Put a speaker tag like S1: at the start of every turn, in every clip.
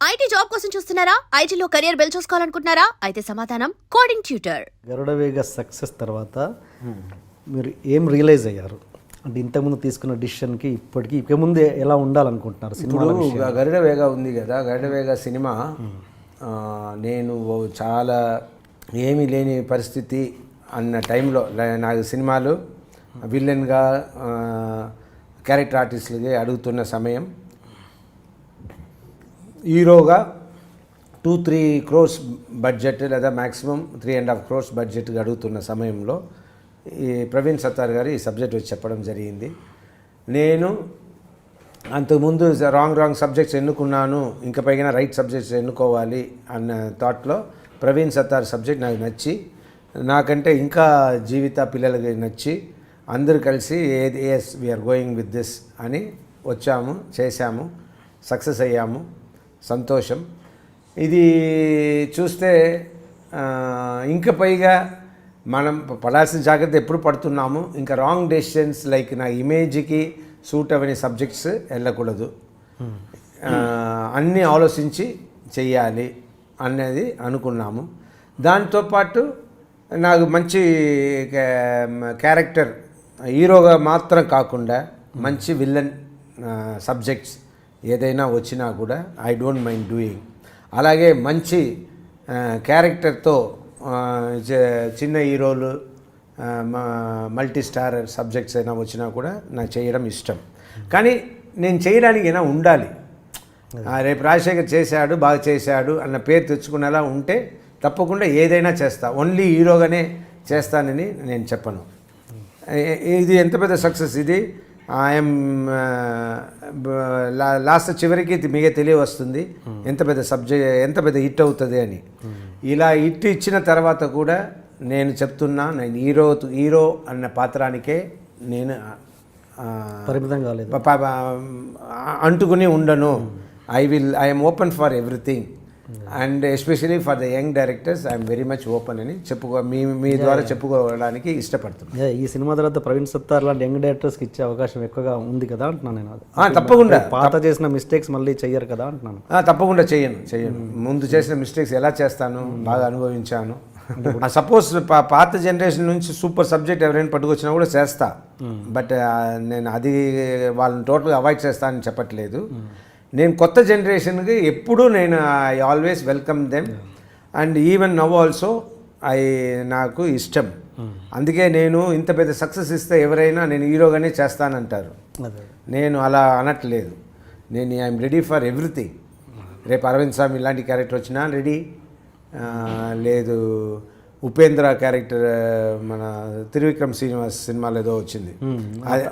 S1: IT job కోసం చూస్తున్నారా? ఐటీలో కెరియర్ బిల్డ్ చూసుకోవాలనుకుంటున్నారా? అయితే సమాధానం కోడింగ్ ట్యూటర్
S2: గరుడవేగ సక్సెస్ తర్వాత మీరు ఏం రియలైజ్ అయ్యారు? అంటే ఇంతకుముందు తీసుకున్న డిసిషన్కి ఇప్పటికి ఇక ముందు ఎలా ఉండాలనుకుంటున్నారు సినిమాల
S3: ఇప్పుడు
S2: విషయం
S3: గరుడ వేగ ఉంది కదా. గరుడ వేగ సినిమా. నేను చాలా ఏమీ లేని పరిస్థితి అన్న టైంలో లే- నాకు సినిమాలు విలన్గా క్యారెక్టర్ ఆర్టిస్టులకి అడుగుతున్న సమయం. హీరోగా టూ త్రీ క్రోర్స్ బడ్జెట్ లేదా maximum three and half crores budget అడుగుతున్న సమయంలో ఈ ప్రవీణ్ సత్తార్ గారు ఈ సబ్జెక్ట్ వచ్చి చెప్పడం జరిగింది. నేను అంతకుముందు రాంగ్ రాంగ్ సబ్జెక్ట్స్ ఎన్నుకున్నాను ఇంకా పైగా రైట్ సబ్జెక్ట్స్ ఎన్నుకోవాలి అన్న థాట్లో ప్రవీణ్ సత్తార్ సబ్జెక్ట్ నాకు నచ్చి నాకంటే ఇంకా జీవిత పిల్లలకి నచ్చి అందరూ కలిసి ఏది yes we are going with this అని వచ్చాము చేశాము సక్సెస్ అయ్యాము. సంతోషం. ఇది చూస్తే ఇంకా పైగా మనం పడాల్సిన జాగ్రత్త ఎప్పుడు పడుతున్నాము ఇంకా రాంగ్ డెసిషన్స్ లైక్ నా ఇమేజ్కి సూట్ అవని సబ్జెక్ట్స్ వెళ్ళకూడదు. అన్నీ ఆలోచించి చెయ్యాలి అనేది అనుకున్నాము. దాంతోపాటు నాకు మంచి క్యారెక్టర్ హీరోగా మాత్రం కాకుండా మంచి విల్లన్ సబ్జెక్ట్స్ ఏదైనా వచ్చినా కూడా ఐ డోంట్ మైండ్ డూయింగ్ అలాగే మంచి క్యారెక్టర్తో చిన్న హీరోలు మల్టీ స్టార్ సబ్జెక్ట్స్ అయినా వచ్చినా కూడా నాకు చేయడం ఇష్టం. కానీ నేను చేయడానికి అయినా ఉండాలి. ఆ, రేపు రాజశేఖర్ చేశాడు బాగా చేశాడు అన్న పేరు తెచ్చుకునేలా ఉంటే తప్పకుండా ఏదైనా చేస్తా. ఓన్లీ హీరోగానే చేస్తానని నేను చెప్పను. ఇది ఎంత పెద్ద సక్సెస్ ఇది? ఐఎమ్ లాస్ట్ చివరికి ఇది మీకే తెలియవస్తుంది. ఎంత పెద్ద సబ్జెక్ట్ ఎంత పెద్ద హిట్ అవుతుంది అని. ఇలా హిట్ ఇచ్చిన తర్వాత కూడా నేను చెప్తున్నా నేను హీరో హీరో అన్న పాత్రానికే నేను
S2: పరిమితం కాలేదు.
S3: అంటుకుని ఉండను. I will I'm open for everything and especially for the young directors I'm very much open అని చెప్పుకో మీ మీ ద్వారా చెప్పుకోవడానికి ఇష్టపడుతున్నాను
S2: ఈ సినిమా తర్వాత ప్రవీణ్ సత్తార్ లాంటి యంగ్ డైరెక్టర్స్కి ఇచ్చే అవకాశం ఎక్కువగా ఉంది కదా అంటున్నాను నేను.
S3: తప్పకుండా.
S2: పాత చేసిన మిస్టేక్స్ మళ్ళీ చెయ్యరు కదా అంటున్నాను.
S3: తప్పకుండా చేయను చేయను ముందు చేసిన మిస్టేక్స్ ఎలా చేస్తాను బాగా అనుభవించాను. సపోజ్ పాత జనరేషన్ నుంచి సూపర్ సబ్జెక్ట్ ఎవరైనా పట్టుకొచ్చినా కూడా చేస్తా. బట్ నేను అది వాళ్ళని టోటల్గా అవాయిడ్ చేస్తానని చెప్పట్లేదు. నేను కొత్త జనరేషన్కి ఎప్పుడూ నేను I always welcome them. And even now also I నాకు ఇష్టం. అందుకే నేను ఇంత పెద్ద సక్సెస్ ఇస్తే ఎవరైనా నేను హీరోగానే చేస్తానంటారు. నేను అలా అనట్లేదు. నేను ఐఎమ్ రెడీ ఫర్ ఎవ్రీథింగ్. రేపు అరవింద్ స్వామి ఇలాంటి క్యారెక్టర్ వచ్చినా రెడీ. లేదు ఉపేంద్ర క్యారెక్టర్ మన త్రివిక్రమ్ శ్రీనివాస్ సినిమాలో ఏదో వచ్చింది. అది.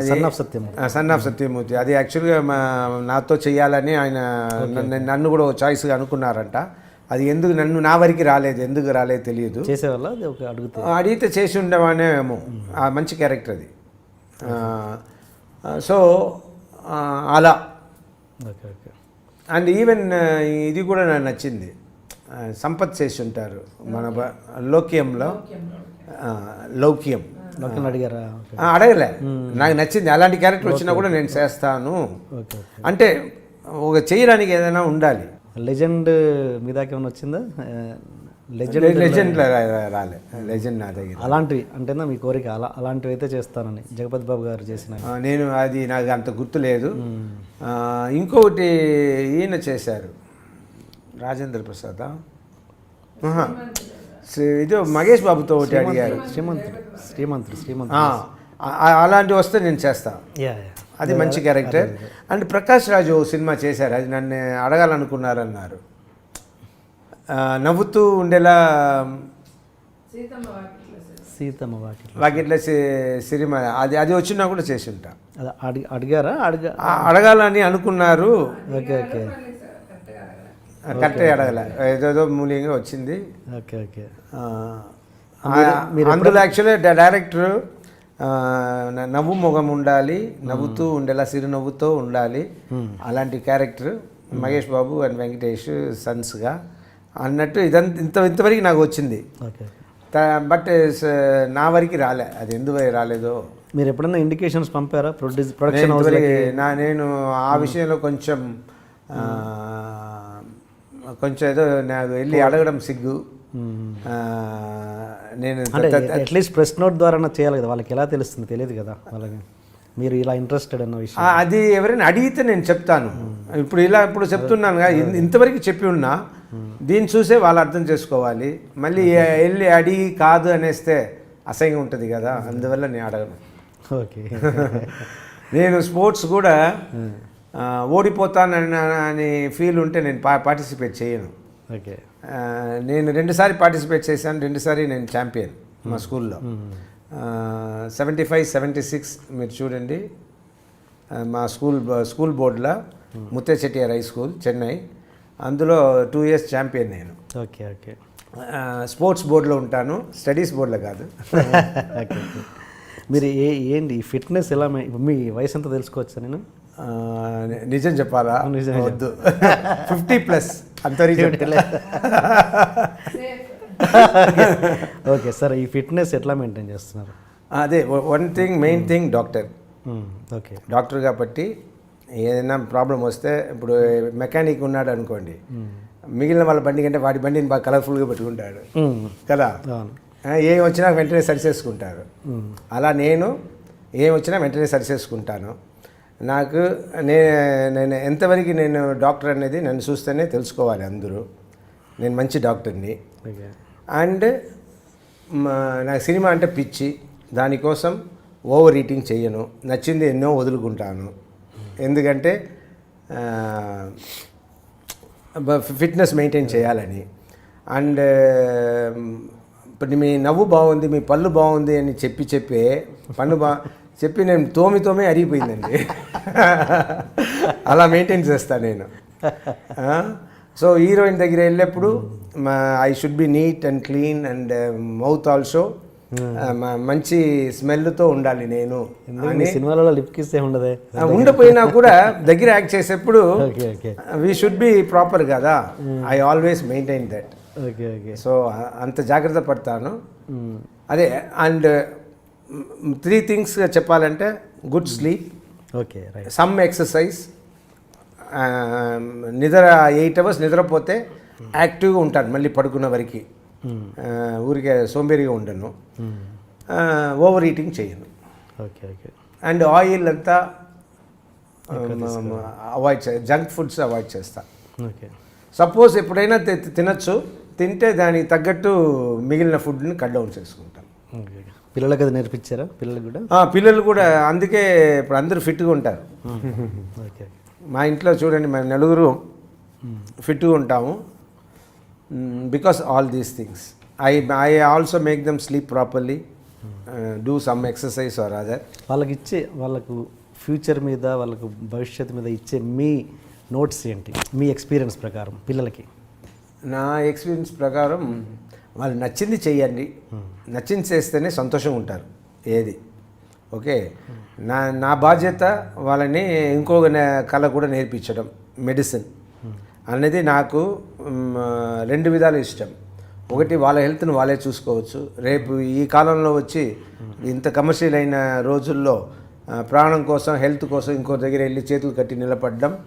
S2: Son of Satyam
S3: son of Satyamurthy. అది యాక్చువల్గా మా- నాతో చేయాలని ఆయన నన్ను నన్ను కూడా చాయిస్గా అనుకున్నారంట. అది ఎందుకు నన్ను నా వరకు రాలేదు ఎందుకు రాలేదు తెలియదు.
S2: చేసేవాళ్ళ? అది ఒక అడిగితే.
S3: అడిగితే చేసి ఉండేవానేమో ఆ మంచి క్యారెక్టర్ అది. సో అలా.
S2: Okay okay.
S3: అండ్ ఈవెన్ ఇది కూడా నాకు నచ్చింది. సంపత్ చేసి ఉంటారు మన లోక్యంలో. లౌక్యం.
S2: అడిగారా?
S3: అడగలే. నాకు నచ్చింది. అలాంటి క్యారెక్టర్ వచ్చినా కూడా నేను చేస్తాను.
S2: ఓకే
S3: అంటే ఒక చేయడానికి ఏదైనా ఉండాలి.
S2: లెజెండ్ మీ దాకా ఏమైనా వచ్చిందా? లెజెండ్
S3: లెజెండ్ రాలే. లెజెండ్ నా దగ్గర.
S2: అలాంటివి అంటేనా మీ కోరిక? అలా అలాంటివి అయితే చేస్తానని జగపతి బాబు గారు చేసిన.
S3: నేను అది నాకు అంత గుర్తులేదు ఆ, ఇంకొకటి ఈయన చేశారు. రాజేంద్ర ప్రసాద్? ఇది మహేష్ బాబుతో ఒకటి అడిగారు.
S2: శ్రీమంతుడు. శ్రీమంతుడు శ్రీమంతుడు.
S3: అలాంటివి వస్తే నేను చేస్తా.
S2: Yeah yeah.
S3: అది మంచి క్యారెక్టర్ అండ్ ప్రకాష్ రాజు ఓ సినిమా చేశారు. అది నన్ను అడగాలనుకున్నారన్నారు. నవ్వుతూ ఉండేలా
S2: సీతమ్మ వాకి
S3: వాకిట్ల సి- సినిమా. అది అది వచ్చినా కూడా చేసి ఉంటా.
S2: అడిగారా? అడిగా
S3: అడగాలని అనుకున్నారు.
S2: Okay okay.
S3: కరెక్టే అడగల ఏదేదో మూల్యంగా వచ్చింది.
S2: ఓకే ఓకే
S3: అందులో యాక్చువల్లీ డైరెక్టర్ నవ్వు ముఖం ఉండాలి నవ్వుతూ ఉండేలా చిరునవ్వుతో ఉండాలి. అలాంటి క్యారెక్టర్ మహేష్ బాబు అండ్ వెంకటేష్ సన్స్గా అన్నట్టు ఇదంత ఇంత ఇంతవరకు నాకు వచ్చింది.
S2: ఓకే
S3: బట్ నా వరకు రాలే. అది ఎందుకు రాలేదో.
S2: మీరు ఎప్పుడైనా ఇండికేషన్స్ పంపారా? ప్రొడ్యూస్ ప్రొడక్షన్
S3: నా నేను ఆ విషయంలో కొంచెం కొంచెం ఏదో నాకు వెళ్ళి అడగడం సిగ్గు. నేను
S2: అట్లీస్ట్ ప్రెస్ నోట్ ద్వారా చేయాలి కదా వాళ్ళకి ఎలా తెలుస్తుంది తెలియదు కదా వాళ్ళకి. మీరు ఇలా ఇంట్రెస్టెడ్ అన్న విషయం.
S3: అది ఎవరైనా అడిగితే నేను చెప్తాను. ఇప్పుడు ఇలా ఇప్పుడు చెప్తున్నాను కదా ఇంతవరకు చెప్పి ఉన్నా దీన్ని చూసే వాళ్ళు అర్థం చేసుకోవాలి. మళ్ళీ వెళ్ళి అడిగి కాదు అనేస్తే అసహ్యంగా ఉంటుంది కదా అందువల్ల నేను అడగను.
S2: ఓకే.
S3: నేను స్పోర్ట్స్ కూడా ఓడిపోతానని అని ఫీల్ ఉంటే నేను పా పార్టిసిపేట్ చేయను.
S2: ఓకే.
S3: నేను రెండుసారి పార్టిసిపేట్ చేశాను రెండుసారి నేను ఛాంపియన్ మా స్కూల్లో. సెవెంటీ ఫైవ్ సెవెంటీ సిక్స్ మీరు చూడండి. మా స్కూల్ స్కూల్ బోర్డులో ముత్తే చెట్టియార్ హై స్కూల్ చెన్నై. అందులో టూ ఇయర్స్ ఛాంపియన్ నేను.
S2: Okay okay.
S3: స్పోర్ట్స్ బోర్డులో ఉంటాను స్టడీస్ బోర్డులో కాదు.
S2: మీరు ఏ ఏంటి ఫిట్నెస్ ఎలా మె- వయసు ఎంత తెలుసుకోవచ్చా నేను?
S3: నిజం చెప్పాలా? వద్దు. Fifty plus. చెప్తా.
S2: ఓకే సార్ ఈ ఫిట్నెస్ ఎట్లా మెయింటైన్ చేస్తున్నారు?
S3: అదే one thing main thing doctor.
S2: Okay
S3: doctor కాబట్టి ఏదైనా ప్రాబ్లం వస్తే ఇప్పుడు మెకానిక్ ఉన్నాడు అనుకోండి. మిగిలిన వాళ్ళ బండి కంటే వాడి బండిని బాగా కలర్ఫుల్గా పెట్టుకుంటాడు.
S2: మ్మ్.
S3: కదా? ఏం వచ్చినా వెంటనే సరి చేసుకుంటారు. అలా నేను ఏం వచ్చినా వెంటనే సరి చేసుకుంటాను. నాకు నే నేను ఎంతవరకు నేను డాక్టర్ అనేది నన్ను చూస్తేనే తెలుసుకోవాలి అందరూ. నేను మంచి డాక్టర్ని. అండ్ మా- నాకు సినిమా అంటే పిచ్చి. దానికోసం ఓవర్ ఈటింగ్ చేయను నచ్చింది ఎన్నో వదులుకుంటాను. ఎందుకంటే ఫిట్నెస్ మెయింటైన్ చేయాలని. అండ్ ఇప్పుడు మీ నవ్వు బాగుంది మీ పళ్ళు బాగుంది అని చెప్పి చెప్పే పన్ను బా చెప్పి నేను తోమి తోమి అరిగిపోయిందండి. అలా మెయింటైన్ చేస్తాను నేను. సో హీరోయిన్ దగ్గర వెళ్ళేప్పుడు మా I should be neat and clean and mouth also మంచి స్మెల్తో ఉండాలి నేను
S2: సినిమాలలో లిప్ కిస్ ఏమి ఉండదే.
S3: ఉండపోయినా కూడా దగ్గర యాక్ట్ చేసేప్పుడు
S2: okay okay.
S3: We should be proper కదా. I always maintain that
S2: okay okay.
S3: So అంత జాగ్రత్త పడతాను. అదే అండ్ త్రీ థింగ్స్ చెప్పాలంటే good sleep
S2: okay right
S3: some exercise నిద్ర ఎయిట్ అవర్స్ నిద్రపోతే యాక్టివ్గా ఉంటాను మళ్ళీ పడుకున్న వరకు. ఆ, ఊరికే సోంబేరిగా ఉండను. ఓవర్ ఈటింగ్ చేయను.
S2: ఓకే ఓకే
S3: అండ్ ఆయిల్ అంతా అవాయిడ్ చే జంక్ ఫుడ్స్ అవాయిడ్ చేస్తా.
S2: ఓకే
S3: సపోజ్ ఎప్పుడైనా తినచ్చు తింటే దానికి తగ్గట్టు మిగిలిన ఫుడ్ని కట్ డౌన్ చేసుకుంటాను.
S2: పిల్లలకి అది నేర్పించారా? పిల్లలకు కూడా?
S3: పిల్లలు కూడా అందుకే ఇప్పుడు అందరూ ఫిట్గా ఉంటారు.
S2: ఓకే.
S3: మా ఇంట్లో చూడండి మేము నలుగురు ఫిట్గా ఉంటాము. Because all these things I I also make them sleep properly do some exercise or other
S2: వాళ్ళకి ఇచ్చే వాళ్ళకు ఫ్యూచర్ మీద వాళ్ళకు భవిష్యత్తు మీద ఇచ్చే మీ నోట్స్ ఏంటి? మీ ఎక్స్పీరియన్స్ ప్రకారం పిల్లలకి.
S3: నా ఎక్స్పీరియన్స్ ప్రకారం వాళ్ళు నచ్చింది చేయండి నచ్చింది చేస్తేనే సంతోషంగా ఉంటారు. ఏది? ఓకే? నా నా బాధ్యత వాళ్ళని ఇంకొక కళ కూడా నేర్పించడం. మెడిసిన్. అనేది నాకు రెండు విధాలు ఇష్టం. ఒకటి వాళ్ళ హెల్త్ను వాళ్ళే చూసుకోవచ్చు. రేపు ఈ కాలంలో వచ్చి ఇంత కమర్షియల్ అయిన రోజుల్లో ప్రాణం కోసం హెల్త్ కోసం ఇంకో దగ్గర వెళ్ళి చేతులు కట్టి నిలబడడం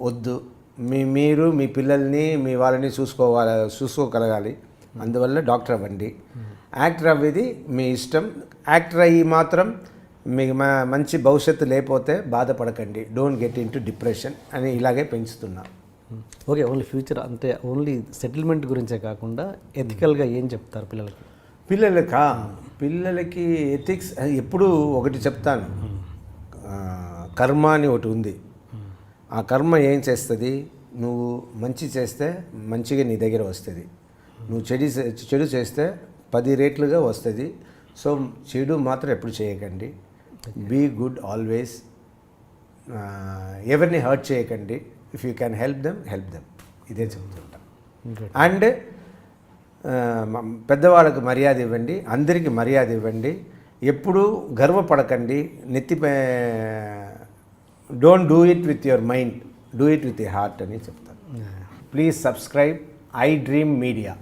S3: వద్దు. మీ మీరు మీ పిల్లల్ని మీ వాళ్ళని చూసుకోవాలి చూసుకోగలగాలి. అందువల్ల డాక్టర్ అవ్వండి. యాక్టర్ అవ్వేది మీ ఇష్టం. యాక్టర్ అయ్యి మాత్రం మీకు మా మంచి భవిష్యత్తు లేకపోతే బాధపడకండి. డోంట్ గెట్ ఇన్ డిప్రెషన్ అని ఇలాగే పెంచుతున్నా.
S2: ఓకే ఓన్లీ ఫ్యూచర్ అంటే ఓన్లీ సెటిల్మెంట్ గురించే కాకుండా ఎథికల్గా ఏం చెప్తారు పిల్లలకి?
S3: పిల్లలకా? పిల్లలకి ఎథిక్స్ ఎప్పుడు ఒకటి చెప్తాను. కర్మ అని ఒకటి ఉంది. ఆ కర్మ ఏం చేస్తుంది? నువ్వు మంచి చేస్తే మంచిగా నీ దగ్గర వస్తుంది. నువ్వు చెడు చెడు చేస్తే పది రేట్లుగా వస్తుంది. సో చెడు మాత్రం ఎప్పుడు చేయకండి. బీ గుడ్ ఆల్వేస్ ఎవరిని హర్ట్ చేయకండి. If you can help them help them ఇదే చెప్తుంటా. అండ్ పెద్దవాళ్ళకు మర్యాద ఇవ్వండి. అందరికీ మర్యాద ఇవ్వండి. ఎప్పుడూ గర్వపడకండి. నెత్తిపై don't do it with your mind do it with your heart అని చెప్తాను. Please subscribe I dream media